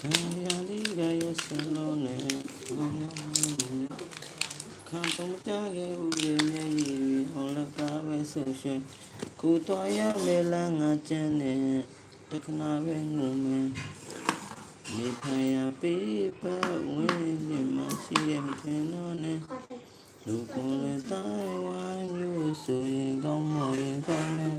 ခံရလေးကရစလုံးနဲ့ခံတော့ကြခဲ့ဦးရဲ့မျက်ရည်ဟောလကားပဲဆင်ရှင်ကိုတော်ရလေလန်းငါကျန်းနဲ့တခဏပဲငုံမယ်နေဖန်ရပေးပတ်ဝင်းနေမရှိတဲ့မထင်တော့နဲ့လူကိုယ်လည်းတိုင်းဝိုင်းမျိုးဆိုရင်ကောင်းမရင်ကောင်းတယ်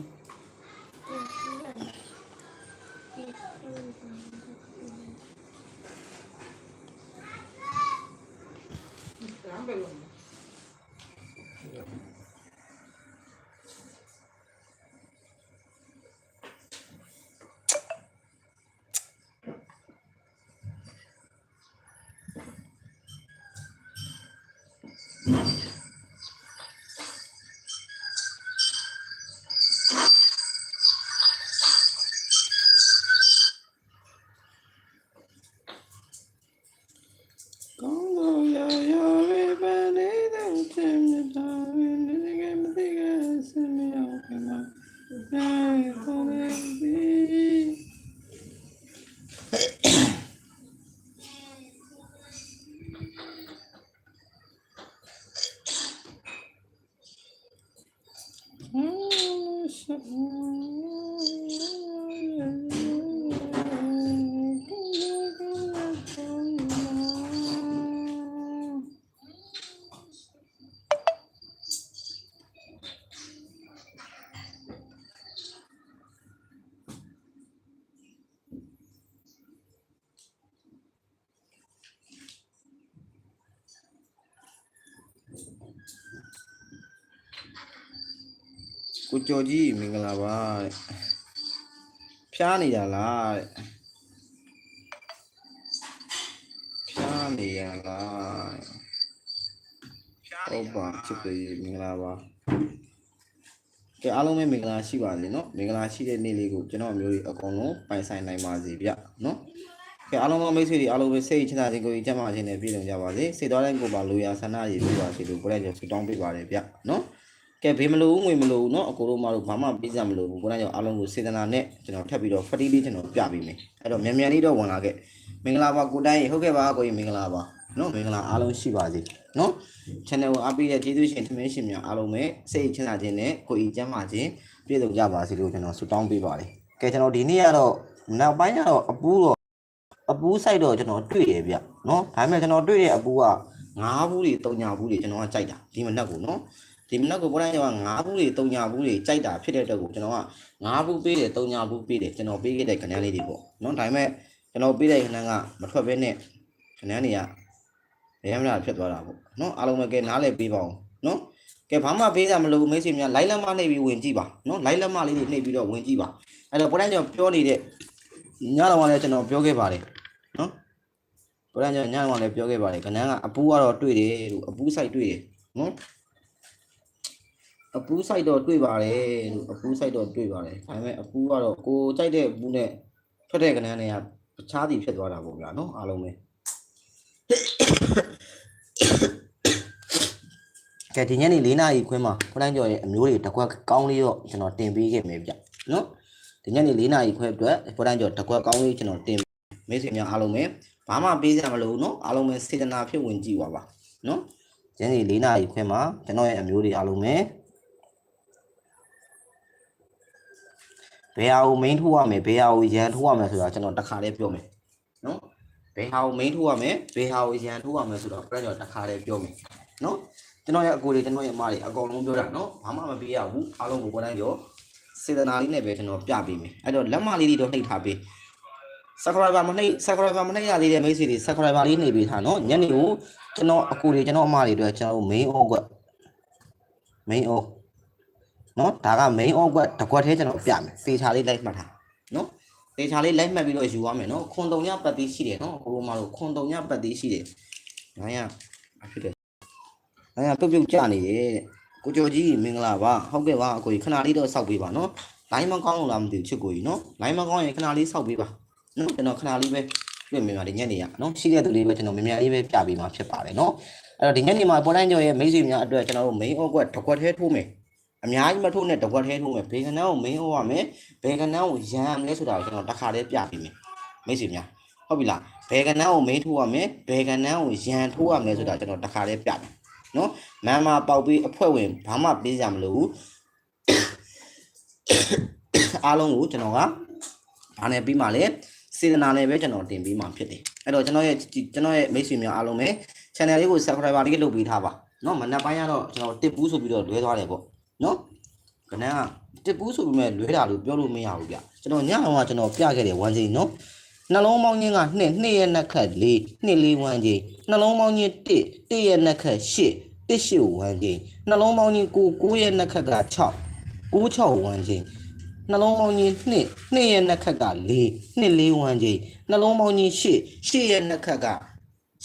ကိုကျော်ကြီးမင်္ဂလာပါတဲ့ဖျားနေရလားတဲ့ဖျားနေရလားတဲ့ဟုတ်ပါချစ်တယ်မင်္ဂလာပါကဲအားလုံးပဲမင်္ဂလာရှိပါစေเนาะမင်္ဂလာရှိတဲ့နေ့လေးကိုကျွန်တော်အမျိုးကြီးအကုန်လုံးပိုင်ဆိုင်နိုင်ပါစေဗျเนาะကဲအားလုံးသောမိတ်ဆွေတွေအားလုံးပဲစိတ်ချမ်းသာခြင်းကိုယ်ကြီးကျန်းမာခြင်းနဲ့ပြည့်စုံကြပါစေစိတ်တော်တိုင်းကိုယ်ပါလူရဆန္ဒရည်ပြပါစေလို့ကိုယ်လည်းဆုတောင်းပေးပါတယ်ဗျเนาะ ကဲဘေးမလို့ငွေမလို့เนาะအကိုတို့မတို့ဘာမှပေးစရာမလိုဘူးကိုယ်တိုင်ကြောင့်အားလုံးကိုစေတနာနဲ့ကျွန်တော်ထပ်ပြီးတော့ဖတီးလေးကျွန်တော်ပြပေးမယ်အဲ့တော့မြန်မြန်လေးတော့ဝင်လာခဲ့မင်္ဂလာပါကိုတိုင်းဟုတ်ကဲ့ပါကိုကြီးမင်္ဂလာပါเนาะမင်္ဂလာအားလုံးရှိပါစေเนาะ channel ကိုအားပေးတဲ့ကျေးဇူးရှင်ထမင်းရှင်များအားလုံးပဲစိတ်ချမ်းသာခြင်းနဲ့ကိုယ်ကြီးကျန်းမာခြင်းပြည့်စုံကြပါစေလို့ကျွန်တော်ဆုတောင်းပေးပါတယ်ကဲကျွန်တော်ဒီနေ့ကတော့နောက်ပိုင်းကတော့အပူတော့အပူဆိုင်တော့ကျွန်တော်တွေ့တယ်ဗျเนาะဒါပေမဲ့ကျွန်တော်တွေ့တဲ့အပူကငါးဘူးတွေတုံညာဘူးတွေကျွန်တော်ကကြိုက်တာဒီမနက်ကိုเนาะ ဒီမနက်ကိုပေါ်တိုင်းကငါးဘူးတွေတုံညာဘူးတွေကြိုက်တာဖြစ်တဲ့အတွက်ကိုကျွန်တော်ကငါးဘူးပေးတယ်တုံညာဘူးပေးတယ်ကျွန်တော်ပေးခဲ့တဲ့ခဏလေးတွေပေါ့နော်ဒါပေမဲ့ကျွန်တော်ပေးတဲ့ခဏကမထွက်ဘဲနဲ့ခဏတွေကရမ်းမလားဖြစ်သွားတာပေါ့နော်အားလုံးပဲကဲနားလည်ပေးပါအောင်နော်ကဲဘာမှပေးစရာမလိုဘူးမိတ်ဆွေများလိုက်လက်မနှိပ်ပြီးဝင်ကြည့်ပါနော်လိုက်လက်မလေးတွေနှိပ်ပြီးတော့ဝင်ကြည့်ပါအဲ့တော့ပေါ်တိုင်းကျွန်တော်ပြောနေတဲ့ညတော်ကလည်းကျွန်တော်ပြောခဲ့ပါတယ်နော်ပေါ်တိုင်းကျွန်တော်ညတော်ကလည်းပြောခဲ့ပါတယ်ခဏကအပူကတော့တွေ့တယ်လို့အပူဆိုင်တွေ့တယ်နော် အပူး site တော့တွေ့ပါတယ်လို့အပူး site တော့တွေ့ပါတယ်ဒါပေမဲ့အပူးကတော့ကိုကြိုက်တဲ့အပူးနဲ့ထွက်တဲ့ကဏ္ဍတွေကတခြားစီဖြစ်သွားတာပေါ့ဗျာနော်အားလုံးပဲကဲဒီညနေ၄နာရီခွဲမှာခလိုင်းကျော်ရဲ့အမျိုးတွေတစ်ခွက်ကောင်းလေးတော့ကျွန်တော်တင်ပေးခဲ့မယ်ဗျနော်ဒီညနေ၄နာရီခွဲအတွက်ခလိုင်းကျော်တစ်ခွက်ကောင်းလေးကျွန်တော်တင်မိတ်ဆွေများအားလုံးပဲဘာမှပေးစရာမလိုဘူးနော်အားလုံးပဲစေတနာဖြစ်ဝင်ကြည့်ပါပါနော်ညနေ၄နာရီခွဲမှာကျွန်တော်ရဲ့အမျိုးတွေအားလုံးပဲ ဘယ်ဟာကို main ထိုးရမယ်ဘယ်ဟာကိုရန်ထိုးရမယ်ဆိုတာကျွန်တော်တစ်ခါလေးပြောမယ်နော်ဘယ်ဟာကို main ထိုးရမယ်ဘယ်ဟာကိုရန်ထိုးရမယ်ဆိုတော့ plan ကျွန်တော်တစ်ခါလေးပြောမယ်နော်ကျွန်တော်ရဲ့အကိုတွေကျွန်တော်ရဲ့အမတွေအကုန်လုံးပြောတာနော်ဘာမှမပေးရဘူးအားလုံးကိုကိုယ်တိုင်းပြောစေတနာလေးနဲ့ပဲကျွန်တော်ပြပေးမယ်အဲ့တော့လက်မလေးတွေတော့နှိပ်ထားပေး subscriber မနှိပ် subscriber မနှိပ်ရသေးတဲ့မိတ်ဆွေတွေ subscriber လေးနှိပ်ပေးထားနော်ညနေကိုကျွန်တော်အကိုတွေကျွန်တော်အမတွေအတွက်ကျွန်တော် main on ကွက် main on နော်ဒါက main on ကွက်တစ်ကွက်သေးကျွန်တော်ပြမယ်ပေချာလေးလိုက်မှတ်ထားနော်ပေချာလေးလိုက်မှတ်ပြီးတော့ယူရမယ်နော်ခွန်တုံညပတ်သေးရှိတယ်နော်ကိုလိုမလို့ခွန်တုံညပတ်သေးရှိတယ်ဒါရအဖြစ်တယ်ဒါရပြုတ်ပြုတ်ကြနေတယ်တဲ့ကိုကျော်ကြီးမင်္ဂလာပါဟုတ်ကဲ့ပါအကိုကြီးခဏလေးတော့စောက်ပေးပါနော်လိုင်းမကောင်းလို့လားမသိဘူးချစ်ကိုကြီးနော်လိုင်းမကောင်းရင်ခဏလေးစောက်ပေးပါနော်ကျွန်တော်ခဏလေးပဲပြင်မြန်မြန်လေးညနေရနော်ရှိတဲ့သူလေးပဲကျွန်တော်မြန်မြန်လေးပဲပြပေးမှာဖြစ်ပါတယ်နော်အဲ့တော့ဒီညနေမှာပေါ်တိုင်းကျော်ရဲ့မိတ်ဆွေများအတွက်ကျွန်တော်တို့ main on ကွက်တစ်ကွက်သေးထိုးမယ် အများကြီးမထုတ်နဲ့တကွက်ထဲထုတ်မယ်ဘယ်ကနန်းကိုမင်းဟောရမယ်ဘယ်ကနန်းကိုရမ်းမလဲဆိုတာကိုကျွန်တော်တစ်ခါလေးပြပေးမယ်မိတ်ဆွေများဟုတ်ပြီလားဘယ်ကနန်းကိုမင်းထုတ်ရမယ်ဘယ်ကနန်းကိုရမ်းထုတ်ရမလဲဆိုတာကျွန်တော်တစ်ခါလေးပြမယ်နော်မမပေါက်ပြီးအဖွဲ့ဝင်ဘာမှပေးစရာမလိုဘူးအားလုံးကိုကျွန်တော်ကဘာနဲ့ပြီးမှလဲစေတနာနဲ့ပဲကျွန်တော်တင်ပြီးမှဖြစ်တယ်အဲ့တော့ကျွန်တော်ရဲ့ကျွန်တော်ရဲ့မိတ်ဆွေများအားလုံးပဲ channel လေးကို subscribe လေးလုပ်ပေးထားပါနော်မနက်ပိုင်းကတော့ကျွန်တော်တစ်ဘူးဆိုပြီးတော့လွဲသွားတယ်ပေါ့ နော်ခဏကတစ်ပူးဆိုပေမဲ့လွဲတာလို့ပြောလို့မရဘူးဗျကျွန်တော်ညအောင်ကကျွန်တော်ပြခဲ့တယ်1ချိန်နော်နှလုံးပေါင်းချင်းက2 2ရဲ့နှက်ခတ်4 2 4 1ချင်းနှလုံးပေါင်းချင်း1 1ရဲ့နှက်ခတ်8 1 8 1ချင်းနှလုံးပေါင်းချင်း9 9ရဲ့နှက်ခတ်က6 9 6 1ချင်းနှလုံးပေါင်းချင်း2 2ရဲ့နှက်ခတ်က4 2 4 1ချင်းနှလုံးပေါင်းချင်း8 8ရဲ့နှက်ခတ်က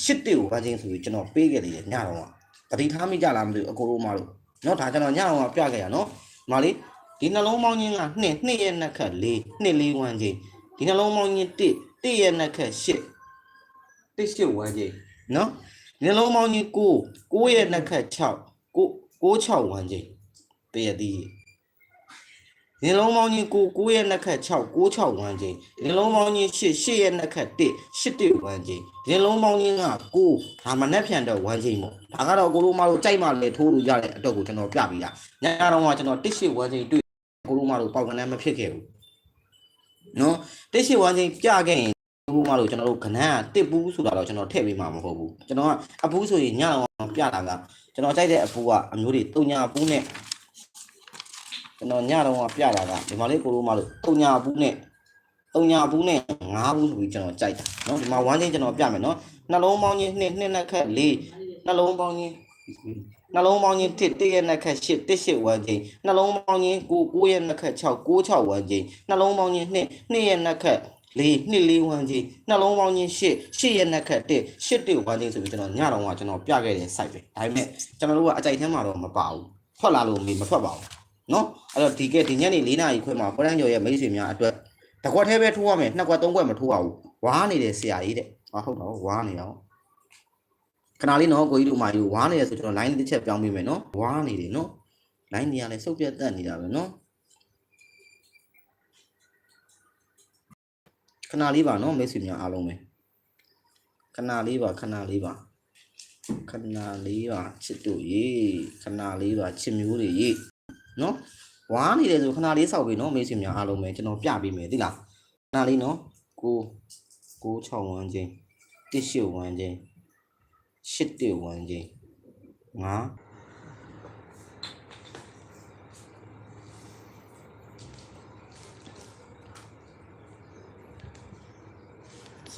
8 1 1ချင်းဆိုပြီးကျွန်တော်ပေးခဲ့တယ်ညတော့ကတတိထားမိကြလားမသိဘူးအကိုတို့မလို့ နော်ဒါကျွန်တော်ညအောင်ပြခဲ့ရနော်ဒီမှာလေးဒီနှလုံးပေါင်းချင်းက2 2ရဲ့နှက်ခတ်4 2 4 1ချင်းဒီနှလုံးပေါင်းချင်း1 1ရဲ့နှက်ခတ်8 1 8 1ချင်းနော်နှလုံးပေါင်းချင်း9 9ရဲ့နှက်ခတ်6 9 9 6 1ချင်းတည့်ရသေး ည်ဒီလုံးပေါင်းကြီး9 9ရဲ့နှက်ခတ်6 6 6ဝန်းချင်းဒီလုံးပေါင်းကြီး8 8ရဲ့နှက်ခတ်1 8 1ဝန်းချင်းဒီလုံးပေါင်းကြီးက9ဒါမနှက်ဖြန်တော့ဝန်းချင်းပေါ့ဒါကတော့ကိုလိုမတို့ကြိုက်မှလည်းထိုးလို့ရတဲ့အတော့ကိုကျွန်တော်ပြပြီးတာညတော့ကကျွန်တော်1 8ဝန်းချင်းတွေ့ကိုလိုမတို့ပေါက်ကနေမဖြစ်ခဲ့ဘူးနော်1 8ဝန်းချင်းပြခဲ့ရင်ဘူးမလို့ကျွန်တော်တို့ခဏကတစ်ဘူးဆိုတာတော့ကျွန်တော်ထည့်ပေးမှာမဟုတ်ဘူးကျွန်တော်ကအပူးဆိုရင်ညတော့ပြတာကကျွန်တော်ကြိုက်တဲ့အပူးကအမျိုးတွေတုံညာအပူးနဲ့ ကျွန်တော်ညတော့ကပြတာကဒီမှာလေးကိုလိုမလို့တုံညာအပူးနဲ့တုံညာအပူးနဲ့ငါးဘူးဆိုပြီးကျွန်တော်ကြိုက်တာเนาะဒီမှာဝမ်းချင်းကျွန်တော်ပြမယ်เนาะနှလုံးပေါင်းချင်းနှစ်နှစ်နှစ်ခက်လေးနှလုံးပေါင်းချင်းနှလုံးပေါင်းချင်းတစ်တစ်ရဲ့နှစ်ခက်ရှစ်တစ်ရှစ်ဝမ်းချင်းနှလုံးပေါင်းချင်းကိုကိုရဲ့နှစ်ခက်6 6 6ဝမ်းချင်းနှလုံးပေါင်းချင်းနှစ်နှစ်ရဲ့နှစ်ခက်လေးနှစ်လေးဝမ်းချင်းနှလုံးပေါင်းချင်းရှစ်ရှစ်ရဲ့နှစ်ခက်တစ်ရှစ်တစ်ဝမ်းချင်းဆိုပြီးကျွန်တော်ညတော့ကကျွန်တော်ပြခဲ့တဲ့ site ပဲဒါပေမဲ့ကျွန်တော်တို့ကအကြိုက်ထဲမှာတော့မပါဘူးထွက်လာလို့မထွက်ပါဘူးနော် အဲ့တော့ဒီကဲဒီညနေ၄နာရီခွဲမှာပရန်ကျော်ရဲ့မိတ်ဆွေများအတွက်တကွက်သေးပဲထိုးရမယ်နှစ်ကွက်သုံးကွက်မထိုးရဘူးဝါးနေတယ်ဆရာကြီးတဲ့ဟာဟုတ်တော့ဝါးနေတော့ခဏလေးနော်ကိုကြီးတို့မာကြီးဝါးနေရဆိုကျွန်တော် line တစ်ချက်ပြောင်းပေးမယ်နော်ဝါးနေတယ်နော် line နေရလဲစုပ်ပြတ်တက်နေတာပဲနော်ခဏလေးပါနော်မိတ်ဆွေများအားလုံးပဲခဏလေးပါခဏလေးပါခဏလေးပါချစ်တို့ရေခဏလေးပါချစ်မျိုးတွေရေနော် ဝါနေတယ်ဆိုခဏလေးစောက်ပြီးနော်မိတ်ဆွေများအားလုံးပဲကျွန်တော်ပြပေးမယ်သိလားခဏလေးနော်ကို961ချင်း181ချင်း811ချင်း9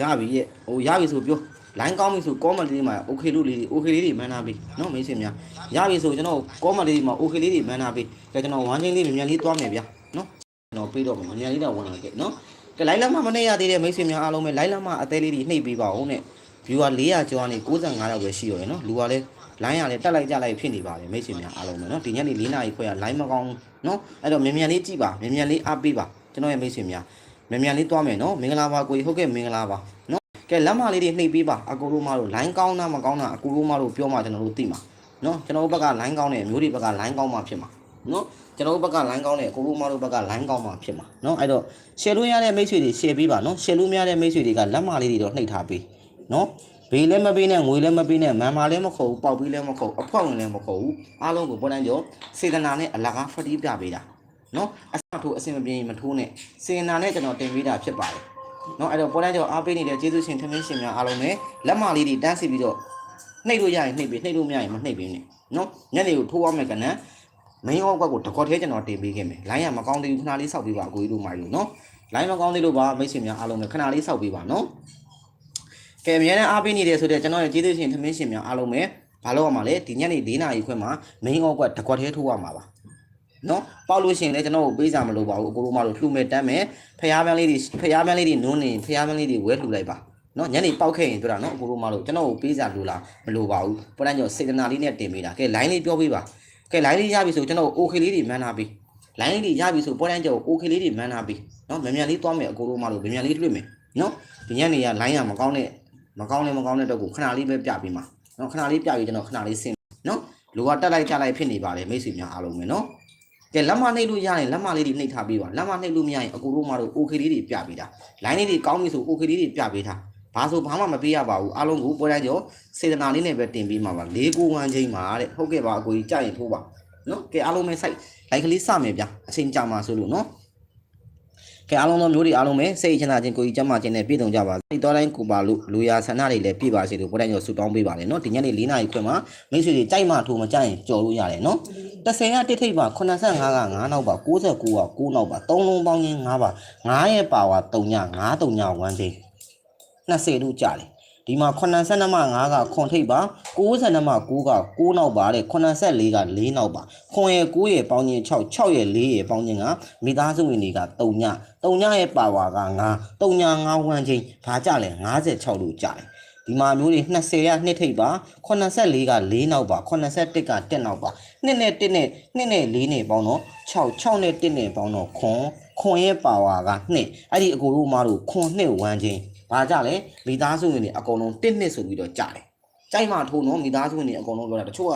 ရပြီရဲ့ဟိုရပြီဆိုပြောလိုင်းကောင်းပြီဆိုကောမလေးတွေမှာ okay လို့လေးတွေ okay လေးတွေမန်းနာပြီနော်မိတ်ဆွေများရပြီဆိုကျွန်တော်ကောမလေးတွေမှာ okay လေးတွေမန်းနာပြီ ကဲကျွန်တော်ဝမ်းချင်းလေးမြန်မြန်လေးသွားမယ်ဗျာနော်ကျွန်တော်ပြေးတော့မြန်မြန်လေးတော့ဝင်လာခဲ့နော်ကဲလိုက်လာမှမနေရသေးတဲ့မိတ်ဆွေများအားလုံးပဲလိုက်လာမှအသေးလေးတွေနှိပ်ပေးပါဦးနဲ့ view က400ကျော်ကနေ95လောက်ပဲရှိရောရယ်နော်လူကလည်း line ရလည်းတက်လိုက်ကြလိုက်ဖြစ်နေပါပြီမိတ်ဆွေများအားလုံးပဲနော်ဒီညနေ4နာရီခွဲက line မကောင်းနော်အဲ့တော့မြန်မြန်လေးကြည့်ပါမြန်မြန်လေးအားပေးပါကျွန်တော်ရဲ့မိတ်ဆွေများမြန်မြန်လေးသွားမယ်နော်မင်္ဂလာပါကိုကြီးဟုတ်ကဲ့မင်္ဂလာပါနော်ကဲလက်မလေးတွေနှိပ်ပေးပါအကူတို့မတို့ line ကောင်းတာမကောင်းတာအကူတို့မတို့ပြောမှကျွန်တော်တို့သိမှာနော်ကျွန်တော်တို့ဘက်က line ကောင်းတယ်မျိုးတွေဘက်က line ကောင်းမှဖြစ်မှာ နော်ကျွန်တော်တို့ဘက်က line ကောင်းတယ်ကိုလိုမတို့ဘက်က line ကောင်းမှာဖြစ်မှာနော်အဲ့တော့ share လို့ရတဲ့မိတ်ဆွေတွေ share ပေးပါနော် share လို့မရတဲ့မိတ်ဆွေတွေကလက်မလေးတွေတော့နှိပ်ထားပေးနော်ဘေးလည်းမပေးနဲ့ငွေလည်းမပေးနဲ့မန်မာလည်းမခုတ်ပေါက်ပြီးလည်းမခုတ်အဖွဲ့ဝင်လည်းမခုတ်ဘူးအားလုံးကိုပေါ်တိုင်းကျော်စေတနာနဲ့အလကားဖတိပြပေးတာနော်အစထိုးအစင်မပြင်းမထိုးနဲ့စေတနာနဲ့ကျွန်တော်တင်ပေးတာဖြစ်ပါတယ်နော်အဲ့တော့ပေါ်တိုင်းကျော်အားပေးနေတဲ့ကျေးဇူးရှင်ထမင်းရှင်များအားလုံးပဲလက်မလေးတွေတန်းစီပြီးတော့နှိပ်လို့ရရင်နှိပ်ပေးနှိပ်လို့မရရင်မနှိပ်ပေးနဲ့နော်ညနေကိုထိုးအောင်မယ်ကနန်း main off ကိုတကောသေးကျွန်တော်တင်ပေးခဲ့မယ် line ကမကောင်းသေးဘူးခဏလေးစောက်ပေးပါအကိုကြီးတို့မာယူနော် line မကောင်းသေးလို့ပါမိတ်ဆွေများအားလုံးလည်းခဏလေးစောက်ပေးပါနော်ကဲအများနဲ့အားပေးနေတယ်ဆိုတော့ကျွန်တော်ရဲ့ကျေးဇူးရှင်သမင်းရှင်များအားလုံးပဲဘာလို့ရမှာလဲဒီညနေ၄နာရီခွဲမှာ main off ကတကောသေးထိုးရမှာပါနော်ပေါက်လို့ရှိရင်လည်းကျွန်တော်ကိုပေးစာမလိုပါဘူးအကိုတို့မတို့လှူမဲ့တမ်းမဲ့ဖျားပန်းလေးတွေဖျားပန်းလေးတွေနုံးနေဖျားပန်းလေးတွေဝဲလှူလိုက်ပါနော်ညနေပေါက်ခဲ့ရင်တို့တာနော်အကိုတို့မတို့ကျွန်တော်ကိုပေးစာလိုလားမလိုပါဘူးပဋ္ဌာန်းကျော်စေတနာလေးနဲ့တင်ပေးတာကဲ line လေးပြောပေးပါ ကဲ line လေးရပြီဆိုကျွန်တော် okay လေးတွေမှန်းထားပြီ line လေးတွေရပြီဆိုပေါ်တိုင်းကျော် okay လေးတွေမှန်းထားပြီနော်မြန်မြန်လေးသွားမယ်အကိုတို့မလို့မြန်မြန်လေးတွေ့မယ်နော်ဒီညနေက line ကမကောင်းတဲ့မကောင်းတဲ့မကောင်းတဲ့တော့ကိုခဏလေးပဲပြပေးမှာနော်ခဏလေးပြပြီးကျွန်တော်ခဏလေးဆင်းနော်လူကတက်လိုက်ကြလိုက်ဖြစ်နေပါလေမိတ်ဆွေများအားလုံးပဲနော်ကဲလက်မနှိပ်လို့ရရင်လက်မလေးတွေနှိပ်ထားပေးပါလက်မနှိပ်လို့မရရင်အကူတို့မတို့ OK လေးတွေပြပေးတာ line လေးတွေကောင်းပြီဆို OK လေးတွေပြပေးထား ဘာဆိုဘာမှမပေးရပါဘူးအားလုံးကိုပွဲတိုင်းကျော်စေတနာလေးနဲ့ပဲတင်ပေးမှာပါ၄ကိုဝမ်းချင်းပါတဲ့ဟုတ်ကဲ့ပါအကိုကြီးကြရင်ထိုးပါနော်ကဲအားလုံးပဲ site like ကလေးစမယ်ဗျအချိန်ကြာမှာဆိုလို့နော်ကဲအားလုံးသောမျိုးတွေအားလုံးပဲစိတ်ချမ်းသာခြင်းကိုယ်ကြီးကျန်းမာခြင်းနဲ့ပြည့်စုံကြပါစေ။တော်တိုင်းကိုပါလို့လူရဆန္ဒတွေလည်းပြည့်ပါစေလို့ပွဲတိုင်းကျော်ဆုတောင်းပေးပါလေနော်ဒီညနေ၄နာရီခွဲမှာမိတ်ဆွေတွေကြိုက်မှထိုးမကြိုက်ရင်ကြော်လို့ရတယ်နော်30ကတစ်ထိပ်ပါ85က9နောက်ပါ69က9နောက်ပါ3လုံးပေါင်းချင်း9ပါ9ရဲ့ပါဝါ3ည9 3ည1ချင်း 20တို့ကြတယ်ဒီမှာ82မှ5ကခွန်ထိပ်ပါ92မှ9က9နောက်ပါတဲ့84က4နောက်ပါခွန်ရဲ့9ရဲ့ပေါင်းချင်း6 6ရဲ့4ရဲ့ပေါင်းချင်းကမိသားစုဝင်တွေက3ည3ညရဲ့ပါဝါက9 3ည9ဝန်းချင်းဘာကြလဲ56လို့ကြတယ်ဒီမှာမျိုးတွေ20ရနှစ်ထိပ်ပါ84က4နောက်ပါ81က1နောက်ပါ2နဲ့1နဲ့2နဲ့4နဲ့ပေါင်းတော့6 6နဲ့1နဲ့ပေါင်းတော့ခွန်ခွန်ရဲ့ပါဝါက2အဲ့ဒီအကိုတို့မတို့ခွန်2ဝန်းချင်း ဘာကြလဲမိသားစုဝင်တွေအကုန်လုံး1နှစ်ဆိုပြီးတော့ကြတယ်ကြိုက်မှထိုးနော်မိသားစုဝင်တွေအကုန်လုံးပြောတာတချို့က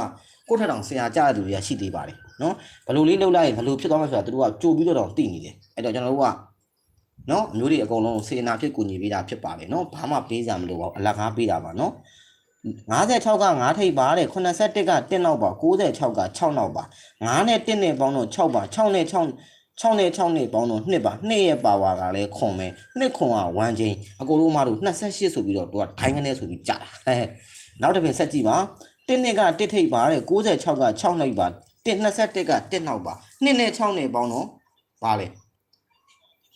ကိုယ့်ထက်တောင်ဆရာကြတဲ့သူတွေကရှိသေးပါတယ်နော်ဘယ်လိုလေးလုပ်လိုက်ရင်ဘယ်လိုဖြစ်သွားမှာဆိုတာသူတို့ကကြိုပြီးတော့တောင်သိနေတယ်အဲ့တော့ကျွန်တော်တို့ကနော်အမျိုးတွေအကုန်လုံးစေနာဖြစ်ကူညီပေးတာဖြစ်ပါတယ်နော်ဘာမှပေးစရာမလိုပါဘူးအလကားပေးတာပါနော်56က9ထိပ်ပါတဲ့81က1နောက်ပါ96က6နောက်ပါ9နဲ့1နဲ့ပေါင်းတော့6ပါ6နဲ့6 6နဲ့6နဲ့ပေါင်းတော့2ပါ2ရဲ့ပါဝါကလည်းခွန်ပဲ2ခွန်က1ချင်းအကိုတို့မတို့28ဆိုပြီးတော့သူကဒိုင်းကနေဆိုပြီးကြာတာဟဲ့နောက်တစ်ပင်ဆက်ကြည့်ပါ1နှစ်က1ထိပ်ပါတဲ့96က6နှိပ်ပါ1 21က1နောက်ပါ2နဲ့6နဲ့ပေါင်းတော့ပါလေ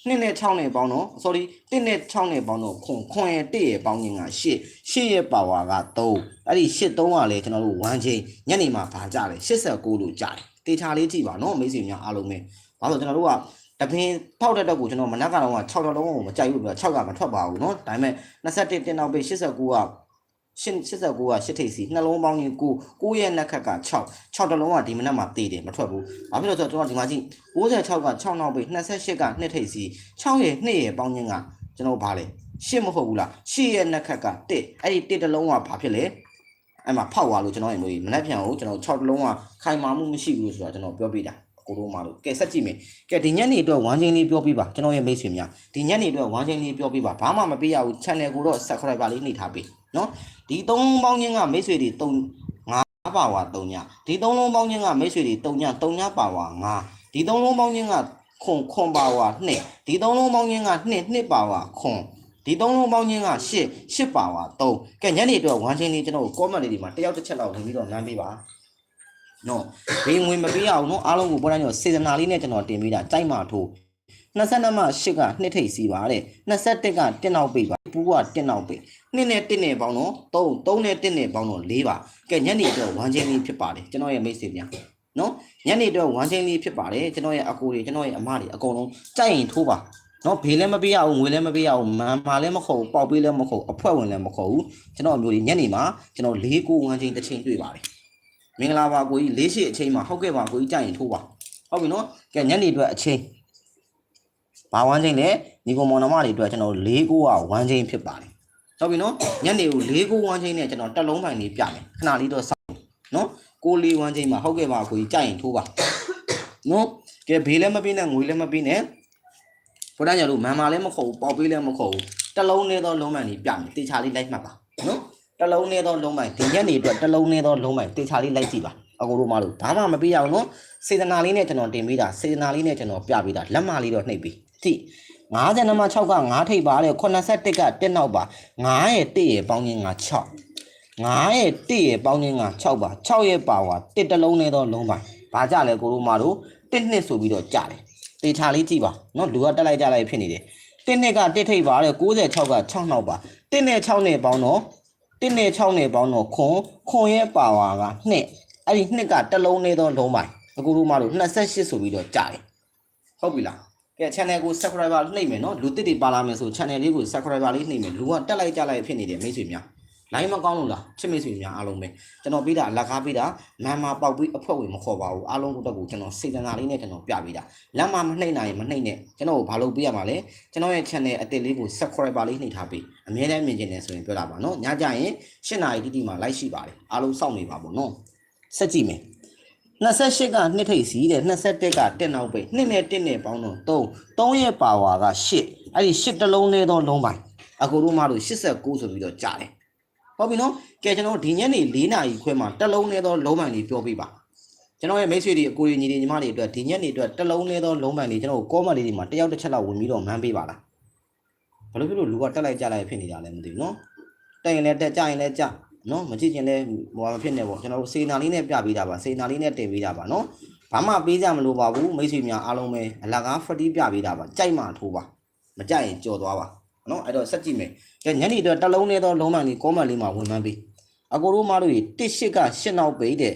2နဲ့6နဲ့ပေါင်းတော့ sorry 1နဲ့6နဲ့ပေါင်းတော့ခွန်ခွန်ရဲ့1ရဲ့ပေါင်းခြင်းက8 8ရဲ့ပါဝါက3အဲ့ဒီ8 3ကလည်းကျွန်တော်တို့1ချင်းညနေမှာဗာကြတယ်89လို့ကြာတယ်တေချာလေးကြည့်ပါနော်မိတ်ဆွေများအားလုံးပဲ။ ဘာလို့ကျွန်တော်တို့ကတပင်းဖောက်တဲ့တော့ကိုကျွန်တော်မနက်ကတော့6တော့လုံးကိုမကြိုက်ဘူးပြ6ကမထွက်ပါဘူးเนาะဒါပေမဲ့21တင်နောက်ပိတ်89က89က8ထိပ်စီနှလုံးပေါင်းရင်9 9ရဲ့နက်ခက်က6 6တလုံးကဒီမနက်မှာတည်တယ်မထွက်ဘူး။ဘာဖြစ်လို့ဆိုတော့ကျွန်တော်ဒီမှာကြည့်96က6နောက်ပိတ်28က2ထိပ်စီ6ရဲ့2ရဲ့ပေါင်းခြင်းကကျွန်တော်ဗာလဲ8မဟုတ်ဘူးလား8ရဲ့နက်ခက်က1အဲ့ဒီ1တလုံးကဘာဖြစ်လဲအဲ့မှာဖောက်သွားလို့ကျွန်တော်ရင်လို့မနက်ဖြန်ကိုကျွန်တော်6တလုံးကခိုင်မာမှုမရှိဘူးဆိုတော့ကျွန်တော်ပြောပြတာ ကိုတို့မတို့ကဲဆက်ကြည့်မယ်ကဲဒီညနေအတွက်ဝမ်းချင်းလေးပြောပြပါကျွန်တော်ရဲ့မိတ်ဆွေများဒီညနေအတွက်ဝမ်းချင်းလေးပြောပြပါဘာမှမပေးရဘူး channel ကိုတော့ subscriber လေးနှိပ်ထားပေးနော်ဒီသုံးပေါင်းချင်းကမိတ်ဆွေတွေ3 5ပါဝါ3ညဒီသုံးလုံးပေါင်းချင်းကမိတ်ဆွေတွေ3ည3ညပါဝါ5ဒီသုံးလုံးပေါင်းချင်းကခွန်ခွန်ပါဝါ2ဒီသုံးလုံးပေါင်းချင်းက2 2ပါဝါခွန်ဒီသုံးလုံးပေါင်းချင်းက8 8ပါဝါ3ကဲညနေအတွက်ဝမ်းချင်းလေးကျွန်တော် comment လေးဒီမှာတယောက်တစ်ချက်လောက်ဝင်ပြီးတော့နမ်းပေးပါ နော်ဘေးငွေမပေးရအောင်နော်အားလုံးကိုပေါ်တိုင်းတော့စေတနာလေးနဲ့ကျွန်တော်တင်ပေးတာကြိုက်မှထိုး22မှ8ကနှစ်ထိပ်စီပါတဲ့21က1နောက်ပိတ်ပါပူးက1နောက်ပိတ်2နဲ့1နဲ့ပေါင်းတော့3 3နဲ့1နဲ့ပေါင်းတော့4ပါကဲညနေအတွက်ဝမ်းချင်းလေးဖြစ်ပါတယ်ကျွန်တော်ရဲ့မိတ်ဆွေများနော်ညနေအတွက်ဝမ်းချင်းလေးဖြစ်ပါတယ်ကျွန်တော်ရဲ့အကိုတွေကျွန်တော်ရဲ့အမတွေအကုန်လုံးကြိုက်ရင်ထိုးပါနော်ဘေးလည်းမပေးရအောင်ငွေလည်းမပေးရအောင်မန်မာလည်းမခေါ်ဘူးပေါက်ပေးလည်းမခေါ်ဘူးအဖွဲဝင်လည်းမခေါ်ဘူးကျွန်တော်အမျိုးတွေညနေမှာကျွန်တော်၄ကိုဝမ်းချင်းတစ်ချိန်တွေ့ပါတယ် မင်္ဂလာပါကိုကြီးလေးရှိအချိန်မှာဟုတ်ကဲ့ပါကိုကြီးကြိုက်ရင်ထိုးပါဟုတ်ပြီနော်ကဲညနေအတွက်အချိန်ဘာဝမ်းချိန်လဲညီကောင်မောင်နှမတွေအတွက်ကျွန်တော်၄ကိုကဝမ်းချိန်ဖြစ်ပါတယ်ဟုတ်ပြီနော်ညနေကို၄ကိုဝမ်းချိန်နဲ့ကျွန်တော်တက်လုံးပိုင်းလေးပြမယ်ခဏလေးတော့စောင့်နော်ကိုလေးဝမ်းချိန်မှာဟုတ်ကဲ့ပါကိုကြီးကြိုက်ရင်ထိုးပါနော်ကဲဘေးလည်းမပေးနဲ့ငွေလည်းမပေးနဲ့ဘုရားညာတို့မန်မာလည်းမခေါ်ဘူးပေါက်ပေးလည်းမခေါ်ဘူးတက်လုံးနဲ့တော့လုံးမှန်လေးပြမယ်တေချာလေးလိုက်မှတ်ပါနော် တလုံးနဲ့တော့လုံးပိုင်ဒီညနေအတွက်တလုံးနဲ့တော့လုံးပိုင်တေချာလေးလိုက်ကြည့်ပါအကိုတို့မလို့ဘာမှမပေးရအောင်နော်စေတနာလေးနဲ့ကျွန်တော်တင်ပေးတာစေတနာလေးနဲ့ကျွန်တော်ပြပေးတာလက်မလေးတော့နှိပ်ပြီးကြည့်50နံပါတ်6က9ထိပ်ပါတဲ့81က1နောက်ပါ9ရဲ့1ရဲ့ပေါင်းခြင်းက6 9ရဲ့1ရဲ့ပေါင်းခြင်းက6ပါ6ရဲ့ပါဝါ1တလုံးနဲ့တော့လုံးပိုင်ဘာကြလဲကိုတို့မလို့1နှစ်ဆိုပြီးတော့ကြတယ်တေချာလေးကြည့်ပါနော်လူကတက်လိုက်ကြလိုက်ဖြစ်နေတယ်1နှစ်က1ထိပ်ပါတဲ့96က6နောက်ပါ1နဲ့6နဲ့ပေါင်းတော့ 1နဲ့6နဲ့ပေါင်းတော့ခွန်ခွန်ရဲ့ပါဝါက2အဲ့ဒီ2ကတစ်လုံးနဲ့တော့လုံးပိုင်းအခုတို့မှလို့28ဆိုပြီးတော့ကြာတယ်ဟုတ်ပြီလားကဲ channel ကို subscriber နှိပ်မယ်နော်လူတစ်တွေပါလာမယ်ဆို channel လေးကို subscriber လေးနှိပ်မယ်လူကတက်လိုက်ကြလိုက်ဖြစ်နေတယ်မိတ်ဆွေများ line မကောင်းလို့လားချစ်မိတ်ဆွေများအားလုံးပဲကျွန်တော်ပေးတာလက်ကားပေးတာမန်မာပေါက်ပြီးအဖွဲ့ဝင်မခေါ်ပါဘူးအားလုံးတို့တက်ကိုကျွန်တော်စေတနာလေးနဲ့ကျွန်တော်ပြပေးတာလက်မမနှိပ်နိုင်ရင်မနှိပ်နဲ့ကျွန်တော်ကိုဘာလုပ်ပေးရမှာလဲကျွန်တော်ရဲ့ channel အတစ်လေးကို subscriber လေးနှိပ်ထားပေးအများနဲ့မြင်ကျင်နေဆိုရင်ပြောတာပါနော်ညကြရင်၈နာရီတိတိမှာ live ရှိပါတယ်အားလုံးစောင့်နေပါပေါ့နော်ဆက်ကြည့်မယ်28ကနှစ်ထိပ်စီတဲ့21ကတက်နောက်ပိတ်2နဲ့1နဲ့ပေါင်းတော့3 3ရဲ့ပါဝါက8အဲ့ဒီ8တလုံးလေးသောလုံးပိုင်းအကိုတို့မတို့89ဆိုပြီးတော့ကြားတယ် ဟုတ်ပြီနော်ကဲကျွန်တော်ဒီညနေ4နာရီခွဲမှာတစ်လုံးလေးသောလုံးပိုင်းလေးပြောပြပါကျွန်တော်ရဲ့မိတ်ဆွေတွေအကိုကြီးညီတွေညီမတွေအတွက်ဒီညနေအတွက်တစ်လုံးလေးသောလုံးပိုင်းလေးကျွန်တော်ကောမလေးတွေမှာတယောက်တစ်ချက်လောက်ဝင်ပြီးတော့မန်းပေးပါလားဘာလို့ဖြစ်လို့လူကတက်လိုက်ကြလိုက်ဖြစ်နေကြလဲမသိဘူးနော်တက်ရင်လည်းတက်ကြရင်လည်းကြနော်မကြည့်ချင်လဲဟိုမဖြစ်နေပေါ့ကျွန်တော်တို့စေနာလေးနဲ့ပြပေးတာပါစေနာလေးနဲ့တင်ပေးတာပါနော်ဘာမှပေးကြမလို့ပါဘူးမိတ်ဆွေများအားလုံးပဲအလကားဖတီးပြပေးတာပါကြိုက်မှထိုးပါမကြိုက်ရင်ကြော်သွားပါ နော်အဲ့တော့ဆက်ကြည့်မယ်ကဲညနေတော့တစ်လုံးနဲ့တော့လုံးမှန်လေးကောမန်လေးမှာဝင်မှန်းပေးအကိုတို့မတို့ကြီးတစ်ရှစ်ကရှစ်နောက်ပိတ်တဲ့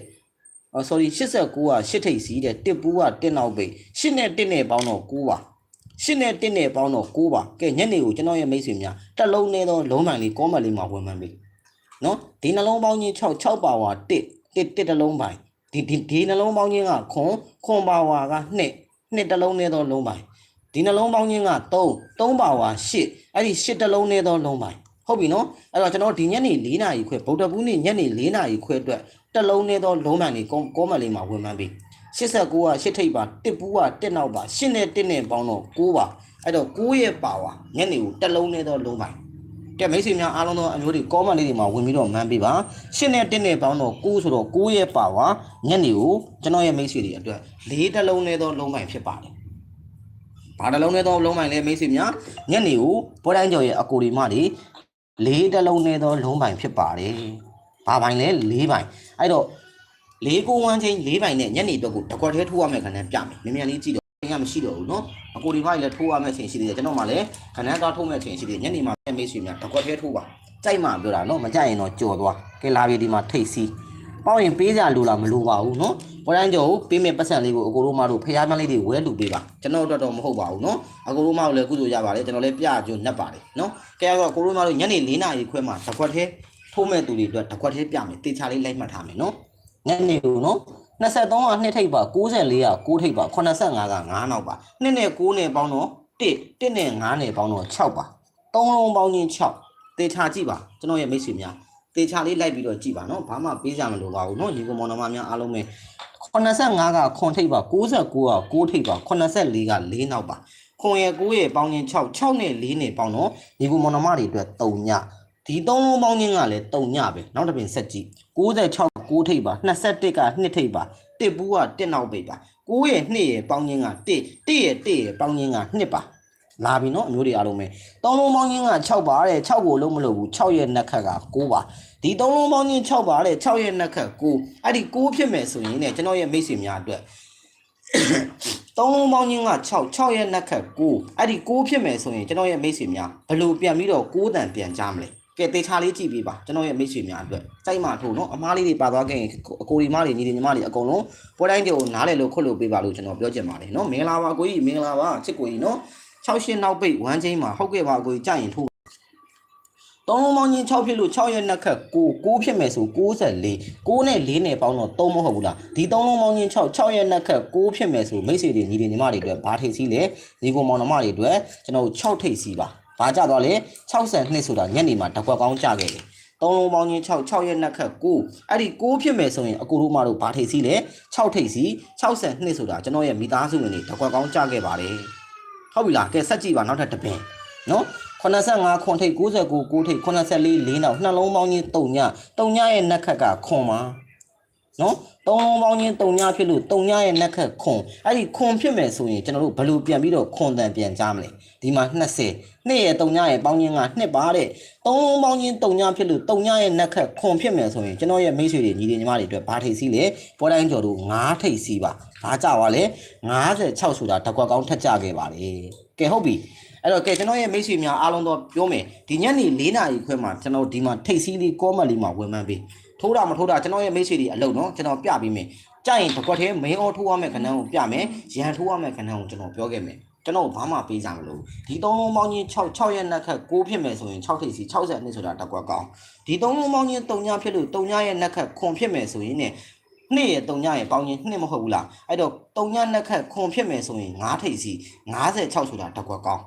အော် sorry 89ကရှစ်ထိပ်စီးတဲ့တစ်ပူးကတစ်နောက်ပိတ်ရှစ်နဲ့တစ်နဲ့ပေါင်းတော့9ပါရှစ်နဲ့တစ်နဲ့ပေါင်းတော့9ပါကဲညနေကိုကျွန်တော်ရဲ့မိတ်ဆွေများတစ်လုံးနဲ့တော့လုံးမှန်လေးကောမန်လေးမှာဝင်မှန်းပေးနော်ဒီနှလုံးပေါင်းချင်း6 6ပါဝါ1 1 1တစ်လုံးပိုင်းဒီဒီဒီနှလုံးပေါင်းချင်းကခွန်ခွန်ပါဝါက2 2တစ်လုံးနဲ့သောလုံးပိုင်း ဒီနှလုံးပေါင်းချင်းက3 3ပါဝါ8အဲ့ဒီ8တစ်လုံးနဲ့သောလုံးပိုင်းဟုတ်ပြီနော်အဲ့တော့ကျွန်တော်ဒီညနေ4နာရီခွဲဗုဒ္ဓဘူးနေ့ညနေ4နာရီခွဲအတွက်တစ်လုံးနဲ့သောလုံးပိုင်းလေးကောကောမလေးမှာဝင်မှန်းပြီ89က8ထိပ်ပါ1ပူးက1နောက်ပါ8နဲ့1နဲ့ပေါင်းတော့9ပါအဲ့တော့9ရဲ့ပါဝါညနေကိုတစ်လုံးနဲ့သောလုံးပိုင်းကဲမိတ်ဆွေများအားလုံးသောအမျိုးတွေ comment လေးတွေမှာဝင်ပြီးတော့မှန်းပေးပါရှင်းနဲ့တင်းနဲ့ပေါင်းတော့9ဆိုတော့9ရဲ့ပါဝါညနေကိုကျွန်တော်ရဲ့မိတ်ဆွေတွေအတွက်၄တစ်လုံးနဲ့သောလုံးပိုင်ဖြစ်ပါတယ် ဘာတစ်လုံးနဲ့သောလုံးပိုင်လဲမိတ်ဆွေများညနေကိုဘောတိုင်းကျော်ရဲ့အကိုဒီမတွေ၄တစ်လုံးနဲ့သောလုံးပိုင်ဖြစ်ပါတယ်ဘာပိုင်လဲ၄ပိုင်အဲ့တော့၄ကိုဝမ်းချင်း၄ပိုင်နဲ့ညနေအတွက်ကိုတကွက်သေးထိုးရမယ်ခဏပြမယ်မြန်မြန်လေးကြည့်တော့ငါမရှိတော့ဘူးเนาะအကိုဒီမကြီးလည်းထိုးရမယ့်အချိန်ရှိသေးတယ်ကျွန်တော်မှလည်းခဏသွားထိုးမယ့်အချိန်ရှိသေးတယ်ညနေမှာမိတ်ဆွေများတကွက်သေးထိုးပါ ကြိုက်မှပြောတာနော်မကြိုက်ရင်တော့ကြော်သွားကဲလာပြီဒီမှာထိတ်စီး ပေါက်ရင်ပေးကြလို့လားမလိုပါဘူးနော်ဘောတိုင်းကျော်ကိုပေးမဲ့ပတ်စံလေးကိုအကိုတို့မတို့ဖျားမလေးတွေဝဲလူပေးပါကျွန်တော်တို့တော့မဟုတ်ပါဘူးနော်အကိုတို့မတို့လည်းကုသိုလ်ရပါတယ်ကျွန်တော်လည်းပြကြုံနှက်ပါတယ်နော်ကဲတော့အကိုတို့မတို့ညနေ၄နာရီခွဲမှာတစ်ခွက်သေးထိုးမဲ့သူတွေအတွက်တစ်ခွက်သေးပြမယ်တေချာလေးလိုက်မှတ်ထားမယ်နော်ညနေကိုနော်23က2ထိပ်ပါ94က6ထိပ်ပါ85က9နောက်ပါ2နဲ့9နဲ့ပေါင်းတော့1 1နဲ့9နဲ့ပေါင်းတော့6ပါ3လုံးပေါင်းချင်း6တေချာကြည့်ပါကျွန်တော်ရဲ့မိတ်ဆွေများ တေချာလေးလိုက်ပြီးတော့ကြည့်ပါနော်ဘာမှပေးကြမလို့ပါဘူးနော်ညီကောင်မောင်နှမများအားလုံးပဲ85ကခွန်ထိပ်ပါ69က6ထိပ်ပါ84က4နောက်ပါခွန်ရဲ့9ရဲ့ပေါင်းချင်း6 6နဲ့4နဲ့ပေါင်းတော့ညီကောင်မောင်နှမတွေအတွက်3ညဒီ3လုံးပေါင်းချင်းကလည်း3ညပဲနောက်တစ်ပြင်ဆက်ကြည့်96 6ထိပ်ပါ21က2ထိပ်ပါ1ဘူးက1နောက်ပိတ်ပါ9ရဲ့2ရဲ့ပေါင်းချင်းက1 1ရဲ့1ရဲ့ပေါင်းချင်းက2ပါ လာပြီနော်အမျိုးတွေအားလုံးပဲသုံးလုံးပေါင်းချင်းက6ပါတဲ့6ကိုလုံးမလို့ဘူး6ရဲ့နှက်ခက်က9ပါဒီသုံးလုံးပေါင်းချင်း6ပါတဲ့6ရဲ့နှက်ခက်9အဲ့ဒီ9ဖြစ်မယ်ဆိုရင်ねကျွန်တော်ရဲ့မိတ်ဆွေများအတွက်သုံးလုံးပေါင်းချင်းက6 6ရဲ့နှက်ခက်9အဲ့ဒီ9ဖြစ်မယ်ဆိုရင်ကျွန်တော်ရဲ့မိတ်ဆွေများဘယ်လိုပြန်ပြီးတော့9တန်ပြန်ကြမလဲကဲတေချာလေးကြည့်ပေးပါကျွန်တော်ရဲ့မိတ်ဆွေများအတွက်စိုက်မှထို့နော်အမားလေးတွေပါသွားခဲ့ရင်အကိုဒီမတွေညီတွေညီမတွေအကုန်လုံးပွဲတိုင်းတွေကိုနားလည်လို့ခွတ်လို့ပေးပါလို့ကျွန်တော်ပြောချင်ပါတယ်နော်မင်္ဂလာပါကိုကြီးမင်္ဂလာပါချစ်ကိုကြီးနော် 6ရှင်းနောက်ပိတ်1ချင်းမှာဟုတ်ကဲ့ပါကိုကြီးကြရင်ထိုးသုံးလုံးပေါင်းချင်း6ဖြစ်လို့6ရဲ့နှစ်ခက်9 9ဖြစ်မယ်ဆို94 9နဲ့4နဲ့ပေါင်းတော့3မဟုတ်ဘူးလားဒီသုံးလုံးပေါင်းချင်း6 6ရဲ့နှစ်ခက်9ဖြစ်မယ်ဆိုမိတ်ဆွေတွေညီတွေညီမတွေအတွက်ဘာထိတ်စီးလဲညီကောင်မောင်နှမတွေအတွက်ကျွန်တော်6ထိတ်စီးပါဘာကြတော့လဲ62ဆိုတာညနေမှာတစ်ခွက်ကောင်းကြခဲ့တယ်သုံးလုံးပေါင်းချင်း6 6ရဲ့နှစ်ခက်9အဲ့ဒီ9ဖြစ်မယ်ဆိုရင်အကူတို့မတို့ဘာထိတ်စီးလဲ6ထိတ်စီး62ဆိုတာကျွန်တော်ရဲ့မိသားစုဝင်တွေတစ်ခွက်ကောင်းကြခဲ့ပါတယ် ဟုတ်ပြီလားကဲဆက်ကြည့်ပါနောက်ထပ်တစ်ပင်နော်85ခွန်ထိပ်69 9ထိပ်84 4နောက်နှလုံးပေါင်းချင်း3ည3ညရဲ့နက်ခက်ကခွန်ပါ နော်သုံးလုံးပေါင်းချင်း3ညဖြစ်လို့3ညရဲ့နက်ခက်ခွန်အဲ့ဒီခွန်ဖြစ်မယ်ဆိုရင်ကျွန်တော်တို့ဘယ်လိုပြန်ပြီးတော့ခွန်တန်ပြန်ကြားမလဲဒီမှာ20နှစ်ရဲ့3ညရဲ့ပေါင်းချင်းက2ပါတဲ့သုံးလုံးပေါင်းချင်း3ညဖြစ်လို့3ညရဲ့နက်ခက်ခွန်ဖြစ်မယ်ဆိုရင်ကျွန်တော်ရဲ့မိတ်ဆွေတွေညီတွေညီမတွေအတွက်ဘာထိပ်စီးလဲပေါ်တိုင်းကျော်တို့9ထိပ်စီးပါဘာကြပါလဲ56ဆိုတာတကွက်ကောင်းထက်ကြခဲ့ပါလေကဲဟုတ်ပြီအဲ့တော့ကဲကျွန်တော်ရဲ့မိတ်ဆွေများအားလုံးတော့ပြောမယ်ဒီညနေ၄နာရီခွဲမှာကျွန်တော်ဒီမှာထိပ်စီးလေးကောမက်လေးမှာဝင်မှန်းပေး ထိုးတာမထိုးတာကျွန်တော်ရဲ့မိတ်ဆွေတွေအလုပ်နော်ကျွန်တော်ပြပေးမယ်ကြရင်တစ်ခွက်တည်း main order ထိုးရမယ့်ခဏကိုပြမယ်ရန်ထိုးရမယ့်ခဏကိုကျွန်တော်ပြောခဲ့မယ်ကျွန်တော်ဘာမှပေးကြမလို့ဒီသုံးလုံးပေါင်းချင်း6 6ရက်နက်ခက်6ဖြစ်မယ်ဆိုရင်6ထိပ်စီ60နှစ်ဆိုတာတစ်ကွက်ကောင်းဒီသုံးလုံးပေါင်းချင်း3ညဖြစ်လို့3ညရဲ့နက်ခက်ခွန်ဖြစ်မယ်ဆိုရင်ねနှစ်ရ3ညရပေါင်းချင်းနှစ်မဟုတ်ဘူးလားအဲ့တော့3ညနှစ်ခက်ခွန်ဖြစ်မယ်ဆိုရင်9ထိပ်စီ56ဆိုတာတစ်ကွက်ကောင်း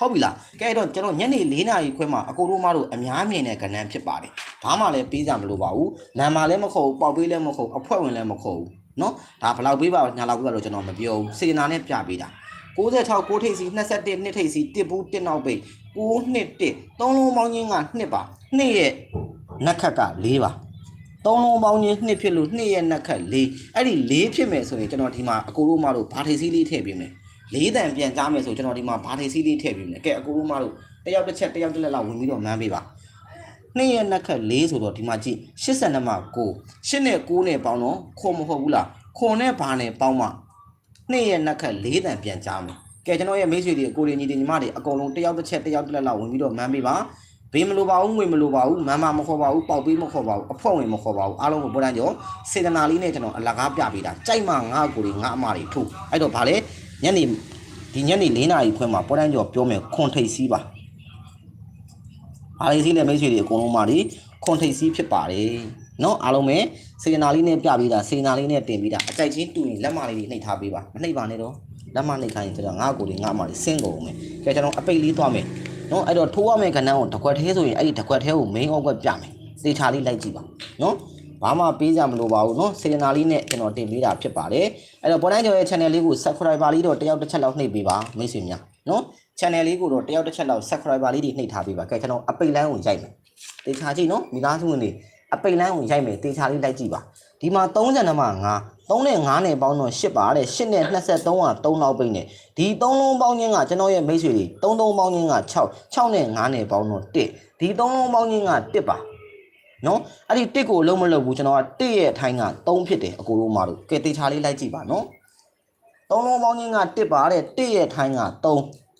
ဟုတ်ပြီလားကဲတော့ကျွန်တော်ညနေ4နာရီခွဲမှာအကိုတို့မတို့အများမြင်တဲ့ကဏ္ဍဖြစ်ပါတယ်ဘာမှလည်းပေးကြမလို့ပါဘူးနာမလည်းမခေါ်ဘူးပေါက်ပေးလည်းမခေါ်ဘူးအဖွဲဝင်လည်းမခေါ်ဘူးနော်ဒါဘယ်လောက်ပေးပါညာလောက်ပေးပါလို့ကျွန်တော်မပြောဘူးစေနာနဲ့ပြပေးတာ96 6ထိပ်စီ21နှစ်ထိပ်စီတစ်ဘူးတစ်နောက်ပိတ်6နှစ်တစ်သုံးလုံးပေါင်းချင်းကနှစ်ပါနှစ်ရဲ့နက်ခက်က4ပါသုံးလုံးပေါင်းချင်းနှစ်ဖြစ်လို့နှစ်ရဲ့နက်ခက်4အဲ့ဒီ4ဖြစ်မယ်ဆိုရင်ကျွန်တော်ဒီမှာအကိုတို့မတို့ဘာထိပ်စီလေးထည့်ပေးမယ် ၄တန်ပြန်ကြားမယ်ဆိုကျွန်တော်ဒီမှာဘာထိပ်စီလေးထည့်ပေးမယ်ကဲအကိုတို့မတို့တယောက်တစ်ချက်တယောက်တစ်လက်လောက်ဝင်ပြီးတော့မန်းပေးပါနှစ်ရဲ့နှက်ခက်၄ဆိုတော့ဒီမှာကြည့်82မှာ9 8နဲ့9နဲ့ပေါင်းတော့ခွန်မဟုတ်ဘူးလားခွန်နဲ့ဘာနဲ့ပေါင်းမှနှစ်ရဲ့နှက်ခက်၄တန်ပြန်ကြားမယ်ကဲကျွန်တော်ရဲ့မိတ်ဆွေတွေကိုရီညီတွေညီမတွေအကုန်လုံးတယောက်တစ်ချက်တယောက်တစ်လက်လောက်ဝင်ပြီးတော့မန်းပေးပါဘေးမလိုပါဘူးငွေမလိုပါဘူးမမမခေါ်ပါဘူးပေါက်ပေးမခေါ်ပါဘူးအဖွက်ဝင်မခေါ်ပါဘူးအားလုံးကိုပေါ်တန်းကျော်စေတနာလေးနဲ့ကျွန်တော်အလကားပြပေးတာကြိုက်မှငါ့ကိုယ်ငါအမတွေထုတ်အဲ့တော့ဗာလေ ညနေဒီညနေ၄နာရီခွဲမှာပေါ်တိုင်းကျော်ပြောမယ်ခွန်ထိပ်စီးပါအားလေးစီးနဲ့မိတ်ဆွေတွေအကုန်လုံးပါလေခွန်ထိပ်စီးဖြစ်ပါတယ်နော်အားလုံးပဲစေနာလေးနဲ့ပြပေးတာစေနာလေးနဲ့တင်ပေးတာအကြိုက်ချင်းတူရင်လက်မလေးတွေနှိပ်ထားပေးပါမနှိပ်ပါနဲ့တော့လက်မနှိပ်ခိုင်းရင်ကျတော့ငါ့ကိုယ်လေးငါ့အမလေးဆင်းကုန်မယ်ကဲကျွန်တော်အပိတ်လေးသွားမယ်နော်အဲ့တော့ထိုးရမယ့်ခဏအောင်တစ်ခွက်သေးဆိုရင်အဲ့ဒီတစ်ခွက်သေးကို main အောက်ကပြမယ်သေချာလေးလိုက်ကြည့်ပါနော် ဘာမှပေးကြမလို့ပါဘူးเนาะစေနာလေးနဲ့ကျွန်တော်တင်ပေးတာဖြစ်ပါတယ်အဲ့တော့ပေါ်တိုင်းကျော်ရဲ့ channel လေးကို subscriber လေးတော့တယောက်တစ်ချက်လောက်နှိပ်ပေးပါမိတ်ဆွေများเนาะ channel လေးကိုတော့တယောက်တစ်ချက်လောက် subscriber လေးတွေနှိပ်ထားပေးပါကဲကျွန်တော်အပိတ်လန်းကိုရိုက်မယ်တေချာကြည့်နော်မိသားစုဝင်တွေအပိတ်လန်းကိုရိုက်မယ်တေချာလေးလိုက်ကြည့်ပါဒီမှာ30နံပါတ်5 3နဲ့5နဲ့ပေါင်းတော့8ပါတဲ့8နဲ့23က3လောက်ပိတ်နေဒီ3လုံးပေါင်းခြင်းကကျွန်တော်ရဲ့မိတ်ဆွေတွေ3 3ပေါင်းခြင်းက6 6နဲ့5နဲ့ပေါင်းတော့1ဒီ3လုံးပေါင်းခြင်းက1ပါ နော်အဲ့ဒီ1ကိုလုံးမလုပ်ဘူးကျွန်တော်က1ရဲ့အထိုင်းက3ဖြစ်တယ်အကိုတို့မတို့ကဲတေချာလေးလိုက်ကြည့်ပါနော်သုံးလုံးပေါင်းချင်းက1ပါတဲ့1ရဲ့ထိုင်းက3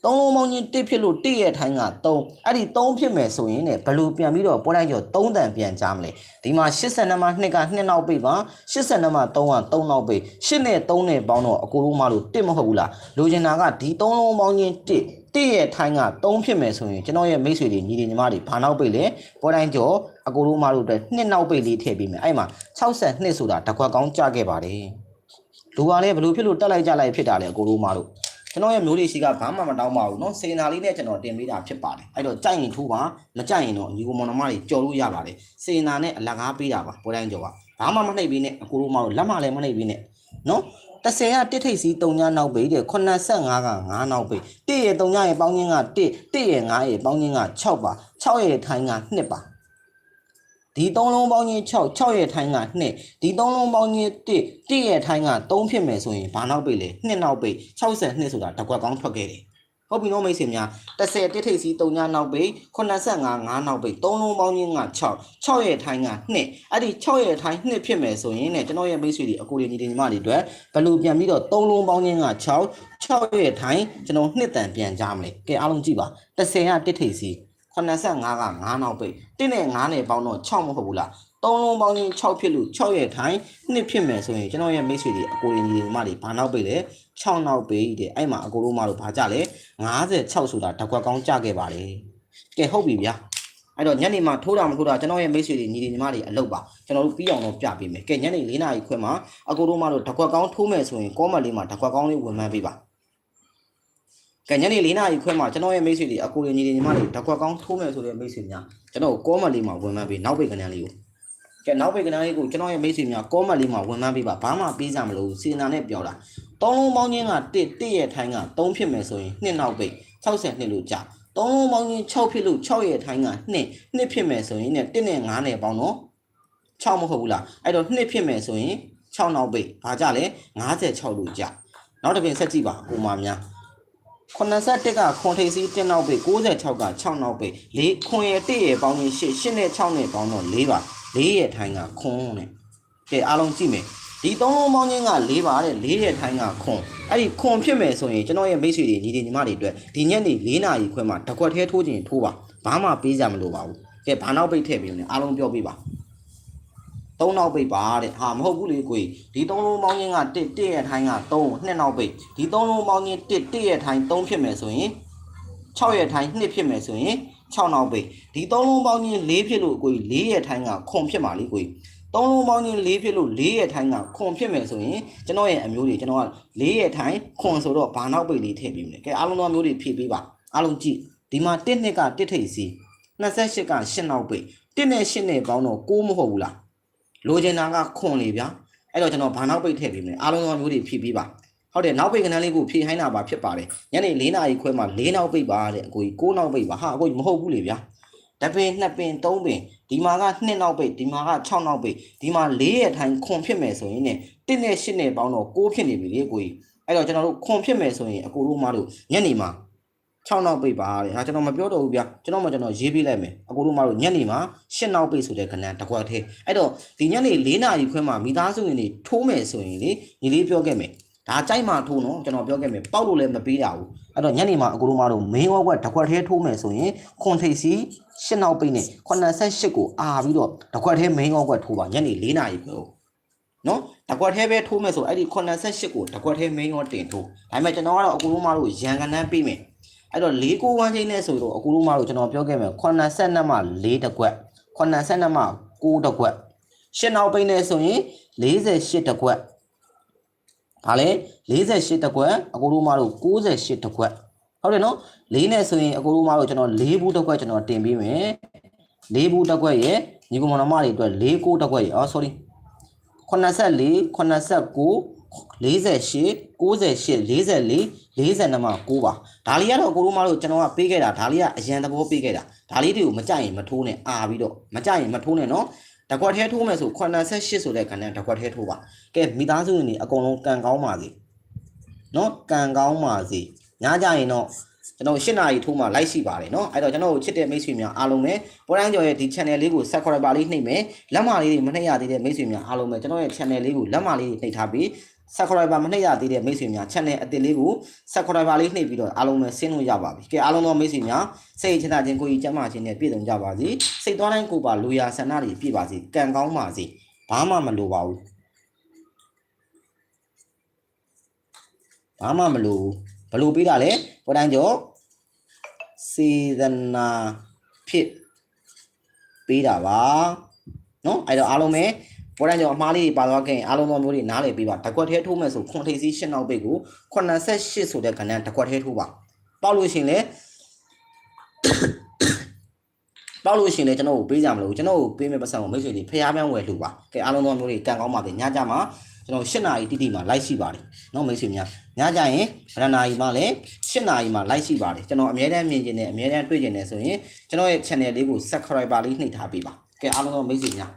သုံးလုံးပေါင်းချင်း1ဖြစ်လို့1ရဲ့ထိုင်းက3အဲ့ဒီ3ဖြစ်မယ်ဆိုရင်ねဘယ်လိုပြန်ပြီးတော့ပွဲလိုက်ကျော်3တန်ပြန်ကြားမလဲဒီမှာ80နံပါတ်2က2နောက်ပိတ်ပါ80နံပါတ်3က3နောက်ပိတ်8နဲ့3နဲ့ပေါင်းတော့အကိုလုံးမလို့1မဟုတ်ဘူးလားလိုချင်တာကဒီ3လုံးပေါင်းချင်း1 1ရဲ့ထိုင်းက3ဖြစ်မယ်ဆိုရင်ကျွန်တော်ရဲ့မိတ်ဆွေတွေညီတွေညီမတွေဘာနောက်ပိတ်လဲပွဲတိုင်းကျော် အကိုလုံးမလို့အတွက်2နောက်ပိတ်လေးထည့်ပေးမယ်အဲ့မှာ62ဆိုတာတစ်ခွက်ကောင်းကြခဲ့ပါတယ် လူကလည်းဘလို့ဖြစ်လို့တက်လိုက်ကြလိုက်ဖြစ်တာလေအကိုတို့မတို့ကျွန်တော်ရဲ့မျိုးလေးရှိကဘာမှမတောင်းပါဘူးเนาะစေနာလေးနဲ့ကျွန်တော်တင်ပေးတာဖြစ်ပါတယ်အဲ့တော့ကြိုက်ရင်ထိုးပါမကြိုက်ရင်တော့ညီကိုမောင်နှမတွေကြော်လို့ရပါတယ်စေနာနဲ့အလကားပေးတာပါပွဲတိုင်းကြော်ပါဘာမှမနှိပ်ပေးနဲ့အကိုတို့မတို့လက်မလည်းမနှိပ်ပေးနဲ့เนาะ30ကတစ်ထိပ်စီ3ညနောက်ပိတ်တဲ့85က9နောက်ပိတ်1ရဲ့3ညရဲ့ပေါင်းချင်းက1 1ရဲ့9ရဲ့ပေါင်းချင်းက6ပါ6ရဲ့ထိုင်းက2ပါ ဒီသုံးလုံးပေါင်းချင်း6 6ရဲ့ထိုင်းက2ဒီသုံးလုံးပေါင်းချင်း1 1ရဲ့ထိုင်းက3ဖြစ်မယ်ဆိုရင်ဘာနောက်ပိတ်လဲ2နောက်ပိတ်62ဆိုတာတစ်ကွက်ကောင်းထွက်ခဲ့တယ်ဟုတ်ပြီနော်မိတ်ဆွေများ30တစ်ထိပ်စီ3ညနောက်ပိတ်85 5နောက်ပိတ်သုံးလုံးပေါင်းချင်းက6 6ရဲ့ထိုင်းက2အဲ့ဒီ6ရဲ့ထိုင်း2ဖြစ်မယ်ဆိုရင်ねကျွန်တော်ရဲ့မိတ်ဆွေတွေအကိုတွေညီတွေညီမတွေအတွက်ဘယ်လိုပြန်ပြီးတော့သုံးလုံးပေါင်းချင်းက6 6ရဲ့ထိုင်းကျွန်တော်2တန်ပြန်ကြားမလဲကဲအားလုံးကြည့်ပါ30ကတစ်ထိပ်စီ 85က9နောက်ပိတ်1နဲ့9နဲ့ပေါင်းတော့6မဟုတ်ဘူးလားသုံးလုံးပေါင်းချင်း6ဖြစ်လို့6ရဲ့ထိုင်းနှစ်ဖြစ်မယ်ဆိုရင်ကျွန်တော်ရဲ့မိတ်ဆွေတွေအကိုရင်းကြီးတွေမတွေဘာနောက်ပိတ်လဲ6နောက်ပိတ်တဲ့အဲ့မှာအကိုတို့မတို့ဘာကြလဲ56ဆိုတာတစ်ခွက်ကောင်းကြခဲ့ပါလေကဲဟုတ်ပြီဗျာအဲ့တော့ညနေမှာထိုးတာမထိုးတာကျွန်တော်ရဲ့မိတ်ဆွေတွေညီတွေညီမတွေအလုပ်ပါကျွန်တော်တို့ပြီးအောင်တော့ပြပေးမယ်ကဲညနေ4နာရီခွဲမှာအကိုတို့မတို့တစ်ခွက်ကောင်းထိုးမယ်ဆိုရင်ကောမက်လေးမှာတစ်ခွက်ကောင်းလေးဝင်မှန်းပေးပါ ကဲညနေ၄နာရီခွဲမှာကျွန်တော်ရဲ့မိတ်ဆွေတွေအကိုရင်ကြီးတွေညီမတွေဓာတ်ကွက်ကောင်းထိုးမယ်ဆိုတဲ့မိတ်ဆွေများကျွန်တော်ကောမတ်လေးမှာဝင်မှန်းပေးနောက်ပိတ်ကဏ္ဍလေးကိုကဲနောက်ပိတ်ကဏ္ဍလေးကိုကျွန်တော်ရဲ့မိတ်ဆွေများကောမတ်လေးမှာဝင်မှန်းပေးပါဘာမှပေးကြမလို့စေနာနဲ့ပြောတာသုံးလုံးပေါင်းချင်းက1 1ရဲ့ထိုင်းက3ဖြစ်မယ်ဆိုရင်2နောက်ပိတ်62လို့ကြာသုံးလုံးပေါင်းချင်း6ဖြစ်လို့6ရဲ့ထိုင်းက2 2ဖြစ်မယ်ဆိုရင်ね1နဲ့9နဲ့ပေါင်းတော့6မဟုတ်ဘူးလားအဲ့တော့2ဖြစ်မယ်ဆိုရင်6နောက်ပိတ်ဘာကြလဲ56လို့ကြာနောက်တစ်ပြင်ဆက်ကြည့်ပါကိုမများ 81ကခွန်ထိပ်စီး1နောက်ပိတ်66က6နောက်ပိတ်4ခွန်ရဲ့1ရဲ့ပေါင်းရင်8 8နဲ့6နဲ့ပေါင်းတော့4ပါ4ရဲ့ထိုင်းကခွန်နဲ့ကဲအားလုံးကြည့်မယ်ဒီသုံးလုံးပေါင်းချင်းက4ပါတဲ့4ရဲ့ထိုင်းကခွန်အဲ့ဒီခွန်ဖြစ်မယ်ဆိုရင်ကျွန်တော်ရဲ့မိတ်ဆွေတွေညီတွေညီမတွေအတွက်ဒီညနေ4နာရီခွဲမှာတစ်ခွက်သေးထိုးခြင်းထိုးပါဘာမှပေးကြမလို့ပါဘူးကဲဘာနောက်ပိတ်ထည့်ပြီးလဲအားလုံးပြောပြပါ သုံးနောက်ပိတ်ပါတဲ့ဟာမဟုတ်ဘူးလေကိုကြီးဒီသုံးလုံးပေါင်းချင်းက1 1ရဲ့ထိုင်းက3 2နောက်ပိတ်ဒီသုံးလုံးပေါင်းချင်း1 1ရဲ့ထိုင်း3ဖြစ်မယ်ဆိုရင်6ရဲ့ထိုင်း2ဖြစ်မယ်ဆိုရင်6နောက်ပိတ်ဒီသုံးလုံးပေါင်းချင်း4ဖြစ်လို့ကိုကြီး4ရဲ့ထိုင်းကခွန်ဖြစ်မှာလေကိုကြီးသုံးလုံးပေါင်းချင်း4ဖြစ်လို့4ရဲ့ထိုင်းကခွန်ဖြစ်မယ်ဆိုရင်ကျွန်တော်ရဲ့အမျိုးတွေကျွန်တော်က4ရဲ့ထိုင်းခွန်ဆိုတော့ဘာနောက်ပိတ်လေးထည့်ပြီးမယ်ကဲအားလုံးသောအမျိုးတွေဖြည့်ပေးပါအားလုံးကြည့်ဒီမှာ1နှစ်က1ထိပ်စီ28က8နောက်ပိတ်1နဲ့8နဲ့ပေါင်းတော့6မဟုတ်ဘူးလား လိုချင်တာကခွန်လေဗျာအဲ့တော့ကျွန်တော်ဘာနောက်ပိတ်ထည့်ပေးမယ်အားလုံးသောမျိုးတွေဖြည့်ပြီးပါဟုတ်တယ်နောက်ပိတ်ကဏ္ဍလေးကိုဖြည့်ဟိုင်းတာပါဖြစ်ပါတယ်ညနေ၄နာရီခွဲမှာ၄နောက်ပိတ်ပါတဲ့အကိုကြီး9နောက်ပိတ်ပါဟာအကိုကြီးမဟုတ်ဘူးလေဗျာတပင်နှစ်ပင်သုံးပင်ဒီမှာက2နောက်ပိတ်ဒီမှာက6နောက်ပိတ်ဒီမှာ4ရဲ့ထိုင်ခွန်ဖြစ်မယ်ဆိုရင်ね1နဲ့8နဲ့ပေါင်းတော့6ဖြစ်နေပြီလေအကိုကြီးအဲ့တော့ကျွန်တော်တို့ခွန်ဖြစ်မယ်ဆိုရင်အကိုတို့မတို့ညနေမှာ 6နောက်ပိတ်ပါတဲ့ဟာကျွန်တော်မပြောတော့ဘူးဗျာကျွန်တော်မှကျွန်တော်ရေးပေးလိုက်မယ်အကိုတို့မတို့ညနေမှာ8နောက်ပိတ်ဆိုတဲ့ကဏ္ဍတစ်ခွက်သေးအဲ့တော့ဒီညနေ4နာရီခွဲမှာမိသားစုဝင်တွေထိုးမယ်ဆိုရင်လေညီလေးပြောခဲ့မယ်ဒါကြိုက်မှထိုးနော်ကျွန်တော်ပြောခဲ့မယ်ပေါက်လို့လည်းမပေးတာဘူးအဲ့တော့ညနေမှာအကိုတို့မတို့ main web ကတစ်ခွက်သေးထိုးမယ်ဆိုရင်ခွန်ထိပ်စီ8နောက်ပိတ်နဲ့88ကိုအာပြီးတော့တစ်ခွက်သေး main web ကထိုးပါညနေ4နာရီခွဲကိုနော်တကွက်သေးပဲထိုးမယ်ဆိုအဲ့ဒီ88ကိုတကွက်သေး main ရောတင်ထိုးဒါပေမဲ့ကျွန်တော်ကတော့အကူလုံးမတို့ရန်ကနန်းပေးမယ် အဲ့တော့၄ကို1ချင်းနဲ့ဆိုတော့အကူလုံးမတို့ကျွန်တော်ပြောခဲ့မယ်82မှ4တကွက်82မှ9တကွက်ရှင်းနောက်ပိန်းနေဆိုရင်48တကွက်ဘာလဲ48တကွက်အကူလုံးမတို့68တကွက်ဟုတ်တယ်နော်၄နဲ့ဆိုရင်အကူလုံးမတို့ကျွန်တော်၄ဘူးတကွက်ကျွန်တော်တင်ပေးမယ်၄ဘူးတကွက်ရဲ့ညီကောင်မတွေအတွက်၄ကိုတကွက်ရဲ့အော် sorry 84 89 48 98 98 44 44မှ9ပါဒါလေးကတော့ကိုရိုးမတို့ကျွန်တော်ကပေးခဲ့တာဒါလေးကအရန်သဘောပေးခဲ့တာဒါလေးတွေကိုမကြိုက်ရင်မထိုးနဲ့အာပြီးတော့မကြိုက်ရင်မထိုးနဲ့နော်တကွက်ထဲထိုးမယ်ဆို88ဆိုတဲ့ခဏတကွက်ထဲထိုးပါကဲမိသားစုဝင်တွေအကုန်လုံးကန်ကောင်းပါစေနော်ကန်ကောင်းပါစေညကြရင်တော့ကျွန်တော်၈နာရီထိုးမှလိုက်ရှိပါတယ်เนาะအဲ့တော့ကျွန်တော်တို့ချစ်တဲ့မိတ်ဆွေများအားလုံးပဲပေါ်တိုင်းကျော်ရဲ့ဒီ channel လေးကို subscribe လေးနှိပ်မယ်လက်မလေးတွေမနှိပ်ရသေးတဲ့မိတ်ဆွေများအားလုံးပဲကျွန်တော်ရဲ့ channel လေးကိုလက်မလေးတွေနှိပ်ထားပြီး subscriber မနှိပ်ရသေးတဲ့မိတ်ဆွေများ channel အသစ်လေးကို subscriber လေးနှိပ်ပြီးတော့အားလုံးပဲဆင်းလို့ရပါပြီ။ကဲအားလုံးသောမိတ်ဆွေများစိတ်ချမ်းသာခြင်းကိုယ်ကြီးကျန်းမာခြင်းနဲ့ပြည့်စုံကြပါစေ။စိတ်သွားတိုင်းကိုယ်ပါလူရာဆန္ဒတွေပြည့်ပါစေ။ကံကောင်းပါစေ။ဘာမှမလိုပါဘူး။ဘာမှမလိုဘူး။ဘလို့ပေးတာလဲ။ပေါ်တိုင်းကျော်စေတနာဖြစ်ပေးတာပါ။နော်အဲ့တော့အားလုံးပဲ ဘောရန်ကြောင့်အမှားလေးတွေပါသွားခဲ့ရင်အားလုံးသောမျိုးတွေနားလည်ပေးပါတကွက်ထဲထိုးမယ်ဆိုခွန်ထိပ်စီး၈နောက်ပိတ်ကို88ဆိုတဲ့ကဏ္ဍတကွက်ထဲထိုးပါပေါက်လို့ရှိရင်လည်းပေါက်လို့ရှိရင်လည်းကျွန်တော်ကိုပေးကြမလို့ကျွန်တော်ကိုပေးမဲ့ပတ်စံကိုမိတ်ဆွေတွေဖျားပြန်ဝယ်လှူပါကဲအားလုံးသောမျိုးတွေကံကောင်းပါစေညကြမှာကျွန်တော်၈နာရီတိတိမှာ live ရှိပါတယ်နော်မိတ်ဆွေများညကြရင်ဗရဏာရီမှာလည်း၈နာရီမှာ live ရှိပါတယ်ကျွန်တော်အမြဲတမ်းမြင်ကျင်တယ်အမြဲတမ်းတွေ့ကျင်တယ်ဆိုရင်ကျွန်တော်ရဲ့ channel လေးကို subscriber လေးနှိပ်ထားပေးပါကဲအားလုံးသောမိတ်ဆွေများ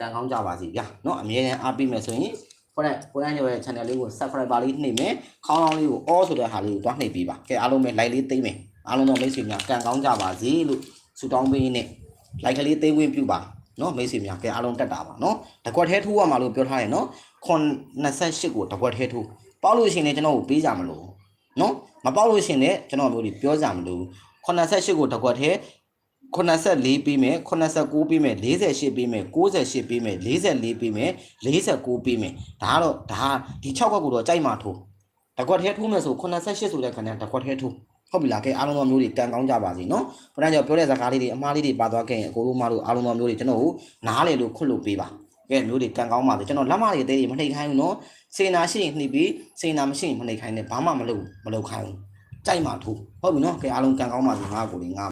ကံကောင်းကြပါစေဗျာเนาะအမြဲတမ်းအားပေးမယ်ဆိုရင်ခေါင်းနဲ့ကိုရန်ကျော်ရဲ့ channel လေးကို subscriber လေးနှိပ်မယ်ခေါင်းလောင်းလေးကို all ဆိုတဲ့ဟာလေးကိုတွားနှိပ်ပေးပါကဲအားလုံးပဲ like လေးသိမ့်မယ်အားလုံးသောမိတ်ဆွေများကံကောင်းကြပါစေလို့ဆုတောင်းပေးရင်းနဲ့ လိုက်ကလေးသိမ်းဝင်ပြုပါနော်မိတ်ဆွေများကဲအားလုံးတက်တာပါနော်တကွက်သေးထိုးရမှာလို့ပြောထားရင်နော်98ကိုတကွက်သေးထိုးပေါက်လို့ရှရင်လည်းကျွန်တော်ကိုပေးကြမလို့နော်မပေါက်လို့ရှရင်လည်းကျွန်တော်မျိုးတွေပြောကြမလို့98ကိုတကွက်သေး 84ပေးမယ်89ပေးမယ်48ပေးမယ်98ပေးမယ်44ပေးမယ်49ပေးမယ်ဒါကတော့ဒါဒီ6ခွက်ကိုတော့ကြိုက်မှထိုးတကွက်သေးထိုးမယ်ဆို88ဆိုတဲ့ခဏတကွက်သေးထိုးဟုတ်ပြီလားကဲအားလုံးသောမျိုးတွေကံကောင်းကြပါစေနော်ဘုရားကျော်ပြောတဲ့စကားလေးတွေအမှားလေးတွေပါသွားခဲ့ရင်အကိုတို့မတို့အားလုံးသောမျိုးတွေကျွန်တော်ကိုနားလေလို့ခွတ်လို့ပေးပါကဲမျိုးတွေကံကောင်းပါစေကျွန်တော်လက်မတွေတဲတွေမနှိပ်ခိုင်းဘူးနော်စေနာရှိရင်နှိပ်ပြီးစေနာမရှိရင်မနှိပ်ခိုင်းနဲ့ဘာမှမလုပ်မလုပ်ခိုင်းဘူးကြိုက်မှထိုးဟုတ်ပြီနော်ကဲအားလုံးကံကောင်းပါစေငါကိုလေးငါ